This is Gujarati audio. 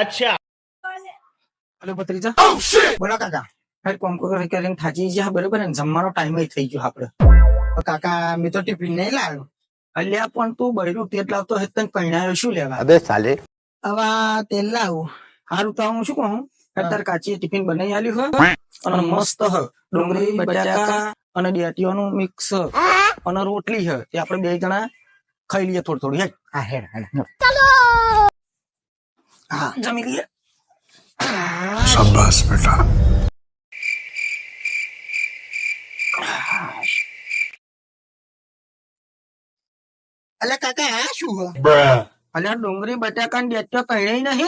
અચ્છા. હલો ભત્રીજા. બોલો કાકા. હાલ કોમ કરીને થાચી ગયા બરોબર ને જમવાનો ટાઈમ થઈ ગયો આપડે કાકા મેં તો ટિફિન નહીં લાવ્યો. અલ્યા પણ તું બળેલું તેલ લાવતો હે તને પૈણાયો શું લેવા? અબે સાલે. હવે તેલ લાવું. હારું તો હું શું કહું? અત્યારે કાચી ટિફિન બનાવી આલી હે. અને મસ્ત હ. ડુંગળી બટાકા અને ડેટીઓનું મિક્સ અને રોટલી હ. એ આપણે બે જણા ખાઈ લઈએ થોડી થોડી. હે હા હેડ હેડ. हाँ, जमी लिया। शाबाश बेटा। अला काका हा शुभ अला डोंगरी बटाकांड येतो कळले नाही।